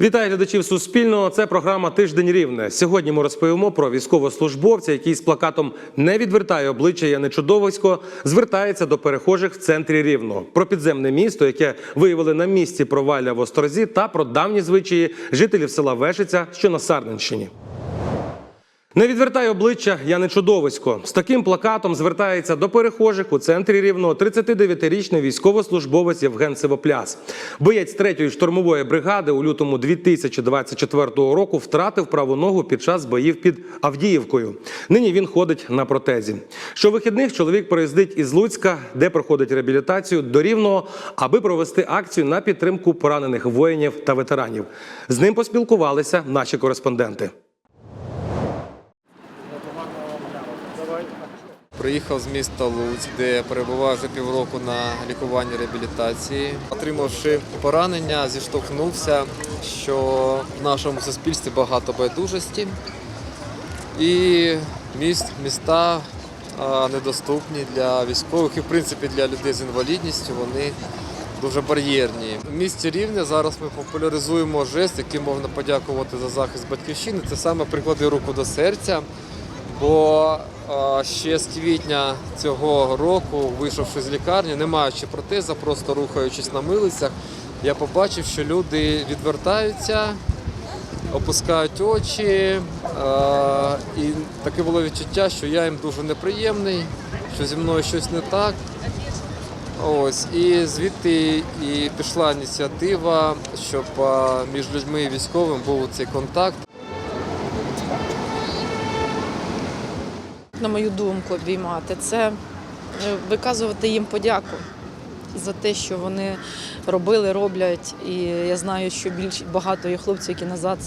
Вітаю глядачів Суспільного. Це програма Тиждень Рівне. Сьогодні ми розповімо про військовослужбовця, який з плакатом не відвертає обличчя Яни Чудовисько, звертається до перехожих в центрі Рівного. Про підземне місто, яке виявили на місці провалля в Острозі, та про давні звичаї жителів села Вешиця, що на Сарненщині. Не відвертай обличчя Яни Чудовисько. З таким плакатом звертається до перехожих у центрі рівного 39-річний військовослужбовець Євген Сивопляс. Боєць 3-ї штурмової бригади у лютому 2024 року втратив праву ногу під час боїв під Авдіївкою. Нині він ходить на протезі. Щовихідних чоловік приїздить із Луцька, де проходить реабілітацію до Рівного, аби провести акцію на підтримку поранених воїнів та ветеранів. З ним поспілкувалися наші кореспонденти. Приїхав з міста Луцьк, де перебував вже півроку на лікуванні реабілітації. Отримавши поранення, зіштовхнувся, що в нашому суспільстві багато байдужості і міст, міста недоступні для військових і в принципі для людей з інвалідністю. Вони дуже бар'єрні. В місті Рівне зараз ми популяризуємо жест, яким можна подякувати за захист батьківщини. Це саме приклади руку до серця. Бо ще з квітня цього року, вийшовши з лікарні, не маючи протеза, просто рухаючись на милицях, я побачив, що люди відвертаються, опускають очі. І таке було відчуття, що я їм дуже неприємний, що зі мною щось не так. Ось і звідти і пішла ініціатива, щоб між людьми і військовим був цей контакт. На мою думку, обіймати, це е, виказувати їм подяку за те, що вони робили, роблять. І я знаю, що більш багато є хлопців, які назад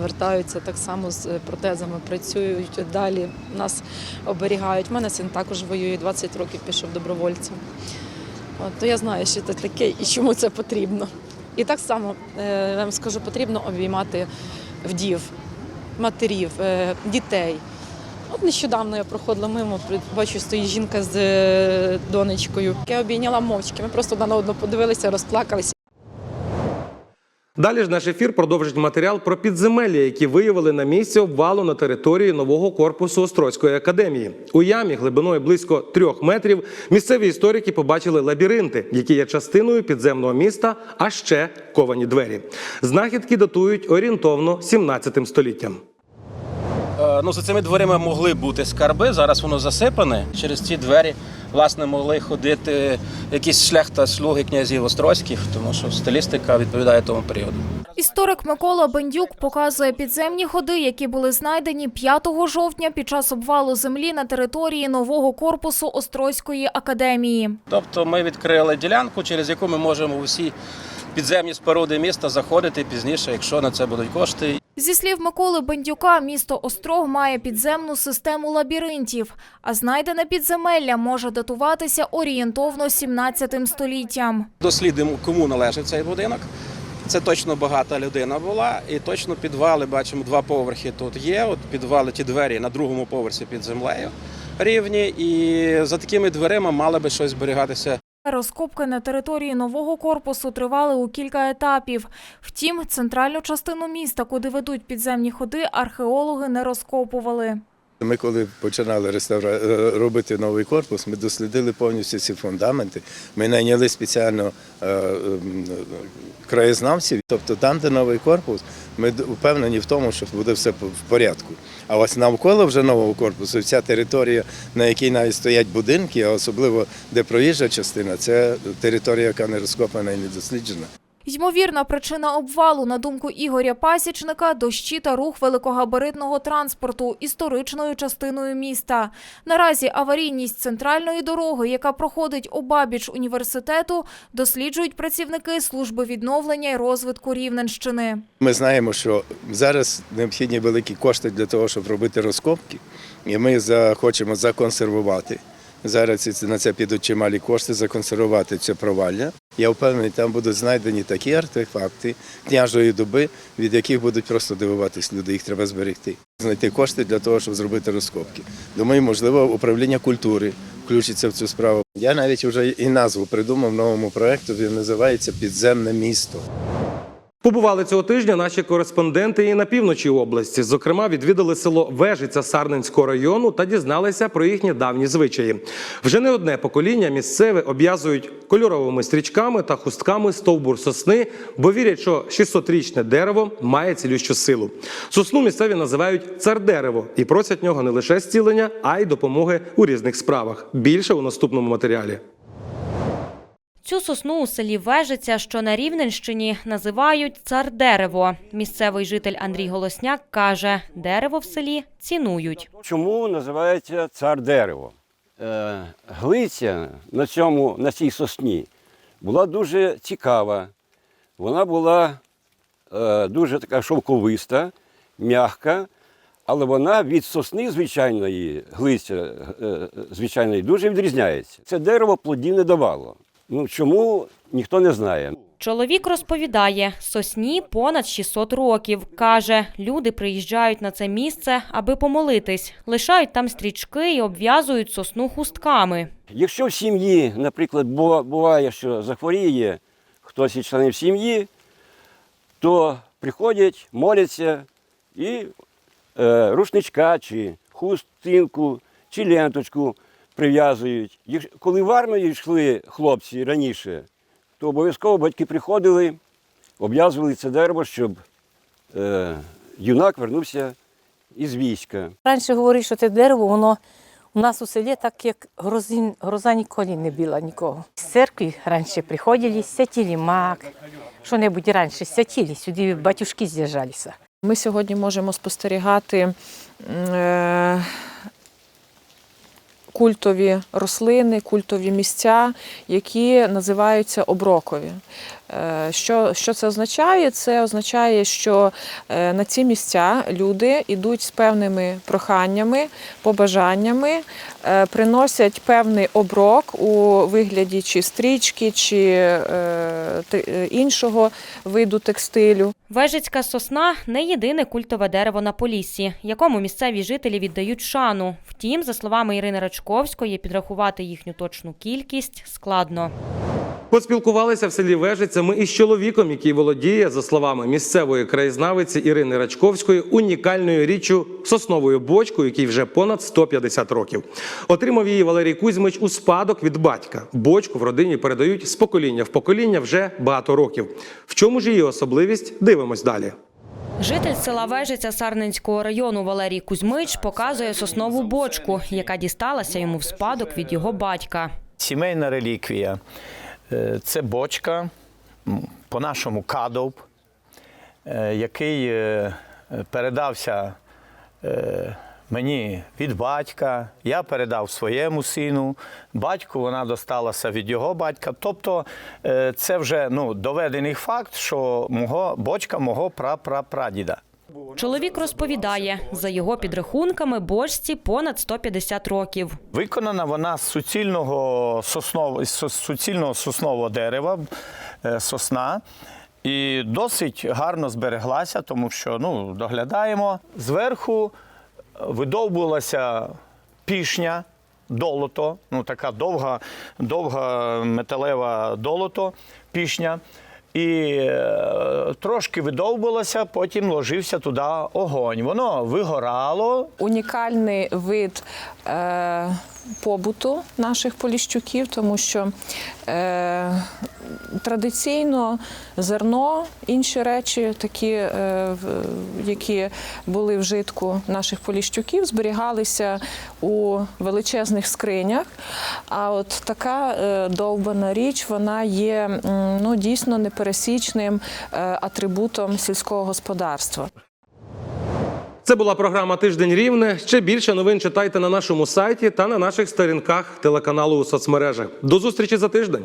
вертаються так само з протезами, працюють далі, нас оберігають. У мене син також воює, 20 років пішов добровольцем. От, то я знаю, що це таке і чому це потрібно. І так само е, я вам скажу, потрібно обіймати вдів, матерів, е, дітей. От нещодавно я проходила мимо, бачу, стоїть жінка з е, донечкою. Я обійняла мовчки. Ми просто на одну подивилися, розплакалися. Далі ж наш ефір продовжить матеріал про підземелля, які виявили на місці обвалу на території нового корпусу Острозької академії. У ямі глибиною близько трьох метрів місцеві історики побачили лабіринти, які є частиною підземного міста, а ще ковані двері. Знахідки датують орієнтовно 17 століттям. Ну, за цими дверима могли бути скарби. Зараз воно засипане. Через ці двері власне могли ходити якісь шляхта слуги князів Острозьких, тому що стилістика відповідає тому періоду. Історик Микола Бендюк показує підземні ходи, які були знайдені 5 жовтня під час обвалу землі на території нового корпусу Острозької академії. Тобто ми відкрили ділянку, через яку ми можемо у всі підземні споруди міста заходити пізніше, якщо на це будуть кошти. Зі слів Миколи Бендюка, місто Острог має підземну систему лабіринтів, а знайдене підземелля може датуватися орієнтовно 17 століттям. Дослідимо, кому належить цей будинок. Це точно багата людина була, і точно підвали, бачимо, два поверхи тут є. От підвали ті двері на другому поверсі під землею рівні. І за такими дверима мали би щось зберігатися Розкопки на території нового корпусу тривали у кілька етапів. Втім, центральну частину міста, куди ведуть підземні ходи, археологи не розкопували. Ми коли починали реставра... е, робити новий корпус, ми дослідили повністю ці фундаменти. Ми найняли спеціально е, ем, краєзнавців. Тобто там, де новий корпус, ми впевнені в тому, що буде все в порядку. А ось навколо вже нового корпусу, вся територія, на якій навіть стоять будинки, а особливо де проїжджа частина, це територія, яка не розкопана і не досліджена. Ймовірна причина обвалу, на думку Ігоря Пасічника, дощі та рух великогабаритного транспорту історичною частиною міста. Наразі аварійність центральної дороги, яка проходить обабіч університету, досліджують працівники служби відновлення і розвитку Рівненщини. Ми знаємо, що зараз необхідні великі кошти для того, щоб робити розкопки, і ми за- хочемо законсервувати. Зараз на це підуть чималі кошти, законсервувати це провалля. Я впевнений, там будуть знайдені такі артефакти княжої доби, від яких будуть просто дивуватись люди. Їх треба зберегти. Знайти кошти для того, щоб зробити розкопки. Думаю, можливо, управління культури включиться в цю справу. Я навіть вже і назву придумав новому проекту. Він називається Підземне місто. Побували цього тижня наші кореспонденти і на півночі області. Зокрема, відвідали село Вежиця Сарненського району та дізналися про їхні давні звичаї. Вже не одне покоління місцеве обв'язують кольоровими стрічками та хустками стовбур сосни, бо вірять, що 600-річне дерево має цілющу силу. Сосну місцеві називають цар-дерево і просять нього не лише зцілення, а й допомоги у різних справах. Більше у наступному матеріалі. Цю сосну у селі Вежиця, що на Рівненщині, називають цар дерево. Місцевий житель Андрій Голосняк каже, дерево в селі цінують. Чому називається цар дерево? Е, глиця на, цьому, на цій сосні була дуже цікава. Вона була е, дуже така шовковиста, м'яка, але вона від сосни звичайної, глиця е, звичайної, дуже відрізняється. Це дерево плодів не давало. Ну чому ніхто не знає. Чоловік розповідає, сосні понад 600 років. Каже, люди приїжджають на це місце, аби помолитись, лишають там стрічки і обв'язують сосну хустками. Якщо в сім'ї, наприклад, буває, що захворіє хтось із членів сім'ї, то приходять, моляться і е, рушничка, чи хустинку, чи ленточку прив'язують. Коли в армію йшли хлопці раніше, то обов'язково батьки приходили, обв'язували це дерево, щоб е, юнак вернувся із війська. Раніше говорили, що це дерево, воно у нас у селі так як грозин, гроза ніколи не біла нікого. З церкви раніше приходили, святили мак, що-небудь раніше святили, сюди батюшки з'їжджалися. Ми сьогодні можемо спостерігати е, культові рослини, культові місця, які називаються оброкові. Е, Що, що це означає? Це означає, що е, на ці місця люди йдуть з певними проханнями, побажаннями, е, приносять певний оброк у вигляді чи стрічки, чи іншого виду текстилю. Вежицька сосна не єдине культове дерево на Поліссі, якому місцеві жителі віддають шану. Втім, за словами Ірини Рачковської, підрахувати їхню точну кількість складно. Поспілкувалися в селі Вежиця ми із чоловіком, який володіє, за словами місцевої краєзнавиці Ірини Рачковської, унікальною річчю сосновою бочкою, якій вже понад 150 років. Отримав її Валерій Кузьмич у спадок від батька. Бочку в родині передають з покоління в покоління вже багато років. В чому ж її особливість? Дивимось далі. Житель села Вежиця Сарненського району Валерій Кузьмич показує соснову бочку, яка дісталася йому в спадок від його батька. Сімейна реліквія Е, це бочка, по-нашому кадовб, е, який е, передався мені від батька. Я передав своєму сину. Батьку вона досталася від його батька. Тобто е, це вже ну, доведений факт, що мого, бочка мого прапрапрадіда. Чоловік розповідає, за його підрахунками, бочці понад 150 років. Виконана вона з суцільного соснового, суцільного соснового дерева, е, сосна. І досить гарно збереглася, тому що ну, доглядаємо. Зверху видовбувалася пішня, долото, ну така довга, довга металева долото, пішня. І е, трошки видовбувалося, потім ложився туди огонь. Воно вигорало, унікальний вид е, побуту наших поліщуків, тому що е, традиційно зерно, інші речі, такі, е, які були в житку наших поліщуків, зберігалися у величезних скринях. А от така е, довбана річ, вона є ну, дійсно непересічним е, атрибутом сільського господарства. Це була програма Тиждень Рівне. Ще більше новин читайте на нашому сайті та на наших сторінках телеканалу у соцмережах. До зустрічі за тиждень.